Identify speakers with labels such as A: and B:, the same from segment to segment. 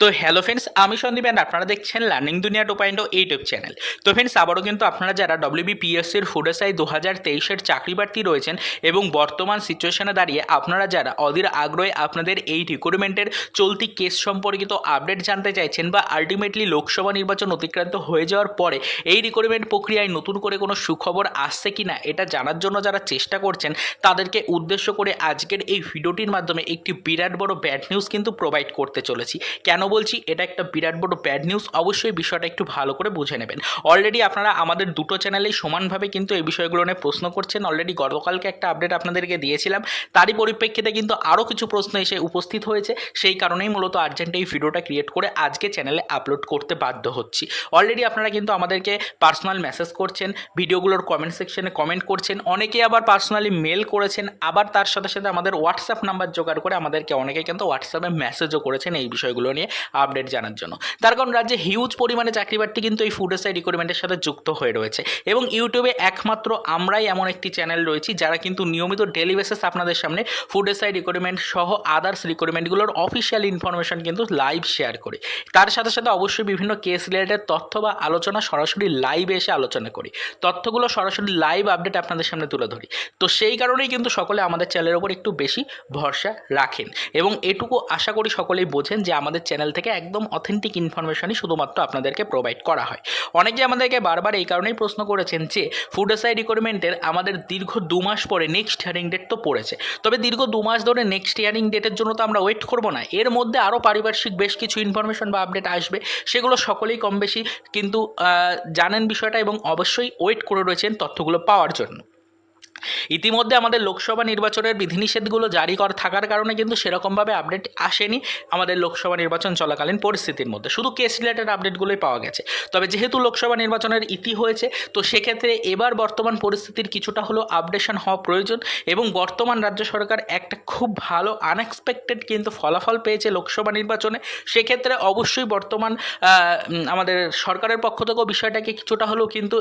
A: তো hello friends আমি Sandeep and আপনারা দেখছেন learning Duniya two point YouTube channel তো ফ্রেন্ডস আবারও কিন্তু আপনারা যারা ডব্লিউবিপিএসসির ফুড এসআই দু হাজার তেইশের চাকরি প্রার্থী রয়েছেন এবং বর্তমান সিচুয়েশনে দাঁড়িয়ে আপনারা যারা অধীর আগ্রহে আপনাদের এই রিক্রুটমেন্টের চলতি কেস সম্পর্কিত আপডেট জানতে চাইছেন বা আলটিমেটলি লোকসভা নির্বাচন অতিক্রান্ত হয়ে যাওয়ার পরে এই রিক্রুটমেন্ট প্রক্রিয়ায় নতুন করে কোনো সুখবর আসছে কি না এটা জানার জন্য যারা চেষ্টা করছেন, তাদেরকে উদ্দেশ্য করে আজকের এই ভিডিওটির মাধ্যমে একটি বিরাট বড় ব্যাড নিউজ কিন্তু প্রোভাইড করতে চলেছি। কেন বলছি, এটা একটা বিরাট বড় ব্যাড নিউজ অবশ্যই বিষয়টা একটু ভালো করে বুঝে নেবেন। অলরেডি আপনারা আমাদের দুটো চ্যানেলেই সমানভাবে কিন্তু এই বিষয়গুলো নিয়ে প্রশ্ন করছেন। অলরেডি গতকালকে একটা আপডেট আপনাদেরকে দিয়েছিলাম। তারই পরিপ্রেক্ষিতে কিন্তু আরও কিছু প্রশ্ন এসে উপস্থিত হয়েছে। সেই কারণেই মূলত আর্জেন্ট এই ভিডিওটা ক্রিয়েট করে আজকে চ্যানেলে আপলোড করতে বাধ্য হচ্ছি। অলরেডি আপনারা কিন্তু আমাদেরকে পার্সোনাল মেসেজ করছেন, ভিডিওগুলোর কমেন্ট সেকশনে কমেন্ট করছেন। অনেকে আবার পার্সোনালি মেল করেছেন। আবার তার সাথে সাথে আমাদের হোয়াটসঅ্যাপ নাম্বার জোগাড় করে আমাদেরকে অনেকে কিন্তু হোয়াটসঅ্যাপে মেসেজও করেছেন এই বিষয়গুলো নিয়ে। আপডেট জানার জন্য। তার কারণ রাজ্যে হিউজ পরিমাণে চাকরি প্রার্থী কিন্তু এই ফুড এসআই রিক্রুটমেন্টের সাথে যুক্ত হয়ে রয়েছে। এবং ইউটিউবে একমাত্র আমরাই এমন একটি চ্যানেল রয়েছি, যারা কিন্তু নিয়মিত ডেলি বেসিস আপনাদের সামনে ফুড এসআই রিক্রুটমেন্ট সহ আদার্স রিক্রুটমেন্টগুলোর অফিসিয়াল ইনফরমেশন কিন্তু লাইভ শেয়ার করি। তার সাথে সাথে অবশ্যই বিভিন্ন কেস রিলেটেড তথ্য বা আলোচনা সরাসরি লাইভে এসে আলোচনা করি। তথ্যগুলো সরাসরি লাইভ আপডেট আপনাদের সামনে তুলে ধরি। তো সেই কারণেই কিন্তু সকলে আমাদের চ্যানেলের ওপর একটু বেশি ভরসা রাখেন। এবং এটুকু আশা করি সকলেই বোঝেন যে আমাদের চ্যানেল থেকে একদম অথেন্টিক ইনফরমেশনই শুধুমাত্র আপনাদেরকে প্রোভাইড করা হয়। অনেকে আমাদেরকে বারবার এই কারণেই প্রশ্ন করেছেন যে ফুড এসআই রিকোয়ারমেন্টের আমাদের দীর্ঘ দু মাস পরে নেক্সট হিয়ারিং ডেট তো পড়েছে। তবে দীর্ঘ দু মাস ধরে নেক্সট হিয়ারিং ডেটের জন্য তো আমরা ওয়েট করব না। এর মধ্যে আরও পারিপার্শ্বিক বেশ কিছু ইনফরমেশন বা আপডেট আসবে। সেগুলো সকলেই কম বেশি কিন্তু জানেন বিষয়টা এবং অবশ্যই ওয়েট করে রয়েছেন তথ্যগুলো পাওয়ার জন্য। ইতিমধ্যে আমাদের লোকসভা নির্বাচনের বিধিনিষেধগুলো জারি করা থাকার কারণে কিন্তু সেরকমভাবে আপডেট আসেনি আমাদের লোকসভা নির্বাচন চলাকালীন পরিস্থিতির মধ্যে। শুধু কেস রিলেটেড আপডেটগুলোই পাওয়া গেছে। তবে যেহেতু লোকসভা নির্বাচনের ইতি হয়েছে, তো সেক্ষেত্রে এবার বর্তমান পরিস্থিতির কিছুটা হলেও আপডেশন হওয়া প্রয়োজন এবং বর্তমান রাজ্য সরকার একটা খুব ভালো আনএক্সপেক্টেড কিন্তু ফলাফল পেয়েছে লোকসভা নির্বাচনে। সেক্ষেত্রে অবশ্যই বর্তমান আমাদের সরকারের পক্ষ থেকেও বিষয়টাকে কিছুটা হলেও কিন্তু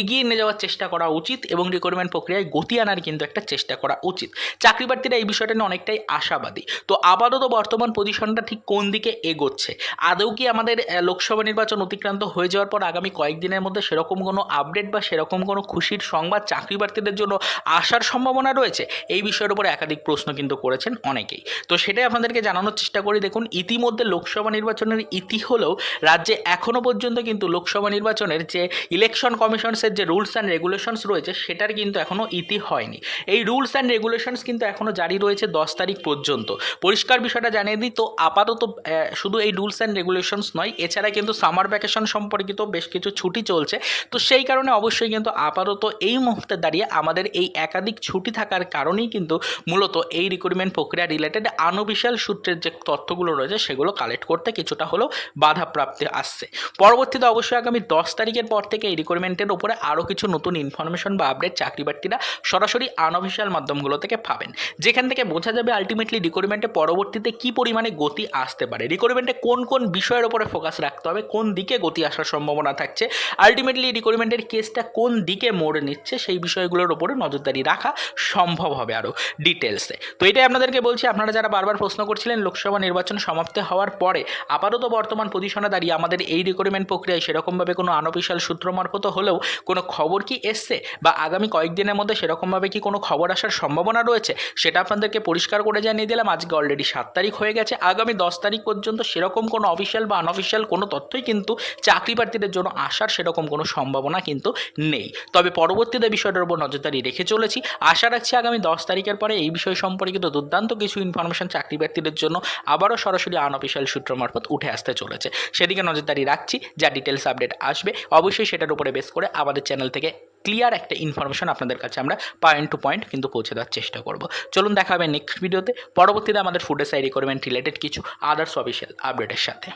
A: এগিয়ে নিয়ে যাওয়ার চেষ্টা করা উচিত এবং রিক্রুটমেন্ট প্রক্রিয়ায় গতি আনার কিন্তু একটা চেষ্টা করা উচিত। চাকরি প্রার্থীরা এই বিষয়টা নিয়ে অনেকটাই আশাবাদী। তো আপাতত বর্তমান পজিশনটা ঠিক কোন দিকে এগোচ্ছে? আদৌ কি আমাদের লোকসভা নির্বাচন অতিক্রান্ত হয়ে যাওয়ার পর আগামী কয়েকদিনের মধ্যে সেরকম কোনো আপডেট বা সেরকম কোনো খুশির সংবাদ চাকরি প্রার্থীদের জন্য আসার সম্ভাবনা রয়েছে? এই বিষয়ের উপরে একাধিক প্রশ্ন কিন্তু করেছেন অনেকেই। তো সেটাই আপনাদেরকে জানানোর চেষ্টা করি। দেখুন, ইতিমধ্যে লোকসভা নির্বাচনের ইতি হলেও রাজ্যে এখনও পর্যন্ত কিন্তু লোকসভা নির্বাচনের যে ইলেকশন কমিশনসের যে রুলস অ্যান্ড রেগুলেশনস রয়েছে, সেটার কিন্তু এখনও ইতি হয়নি। এই রুলস অ্যান্ড রেগুলেশনস কিন্তু এখনও জারি রয়েছে দশ তারিখ পর্যন্ত। পরিষ্কার বিষয়টা জানিয়ে দিই, তো আপাতত শুধু এই রুলস অ্যান্ড রেগুলেশনস নয়, এছাড়া কিন্তু সামার ভ্যাকেশন সম্পর্কিত বেশ কিছু ছুটি চলছে। তো সেই কারণে অবশ্যই কিন্তু আপাতত এই মুহূর্তে দাঁড়িয়ে আমাদের এই একাধিক ছুটি থাকার কারণেই কিন্তু মূলত এই রিক্রুটমেন্ট প্রক্রিয়া রিলেটেড আনঅফিসিয়াল সূত্রের যে তথ্যগুলো রয়েছে, সেগুলো কালেক্ট করতে কিছুটা হলেও বাধা প্রাপ্তি আসছে। পরবর্তীতে অবশ্যই আগামী দশ তারিখের পর থেকে এই রিক্রুটমেন্টের উপরে আরও কিছু নতুন ইনফরমেশন বা আপডেট চাকরি প্রার্থীরা সরাসরি আনঅফিসিয়াল মাধ্যমগুলো থেকে পাবেন। যেখান থেকে বোঝা যাবে আলটিমেটলি রিক্রুটমেন্টে পরবর্তীতে কী পরিমাণে গতি আসতে পারে। রিক্রুটমেন্টে কোন কোন বিষয়ের উপরে ফোকাস রাখতে হবে, কোন দিকে গতি আসার সম্ভাবনা থাকছে আলটিমেটলি রিক্রুটমেন্টের কেসটা কোন দিকে মোড় নিচ্ছে সেই বিষয়গুলোর উপরে নজরদারি রাখা সম্ভব হবে আরও ডিটেলসে তো এটাই আপনাদেরকে বলছি, আপনারা যারা বারবার প্রশ্ন করছিলেন লোকসভা নির্বাচন সমাপ্তি হওয়ার পরে আপাতত বর্তমান পজিশনে দাঁড়িয়ে আমাদের এই রিক্রুটমেন্ট প্রক্রিয়ায় সেরকমভাবে কোনো আনঅফিসিয়াল সূত্র মারফত হলেও কোনো খবর কি এসছে? বা আগামী কয়েকদিনের মধ্যে সেরকমভাবে কি কোনো খবর আসার সম্ভাবনা রয়েছে? সেটা আপনাদেরকে পরিষ্কার করে জানিয়ে দিলাম। আজকে অলরেডি সাত তারিখ হয়ে গেছে। আগামী দশ তারিখ পর্যন্ত সেরকম কোনো অফিসিয়াল বা আনঅফিসিয়াল কোনো তথ্যই কিন্তু চাকরি প্রার্থীদের জন্য আসার সেরকম কোনো সম্ভাবনা কিন্তু নেই। তবে পরবর্তীতে বিষয়টার উপর নজরদারি রেখে চলেছি। আশা রাখছি আগামী দশ তারিখের পরে এই বিষয় সম্পর্কিত দুর্দান্ত কিছু ইনফরমেশন চাকরি প্রার্থীদের জন্য আবারও সরাসরি আনঅফিসিয়াল সূত্র মারফত উঠে আসতে চলেছে। সেদিকে নজরদারি রাখছি। যা ডিটেলস আপডেট আসবে। অবশ্যই সেটার উপরে বেস করে আমাদের চ্যানেল থেকে ক্লিয়ার একটা ইনফরমেশন আপনাদের কাছে আমরা পয়েন্ট টু পয়েন্ট কিন্তু পৌঁছে দেওয়ার চেষ্টা করব। চলুন দেখা হবে নেক্সট ভিডিওতে পরবর্তীতে আমাদের ফুড এসআই রিকোয়ারমেন্ট রিলেটেড কিছু আদার্স অফিসিয়াল আপডেটের সাথে।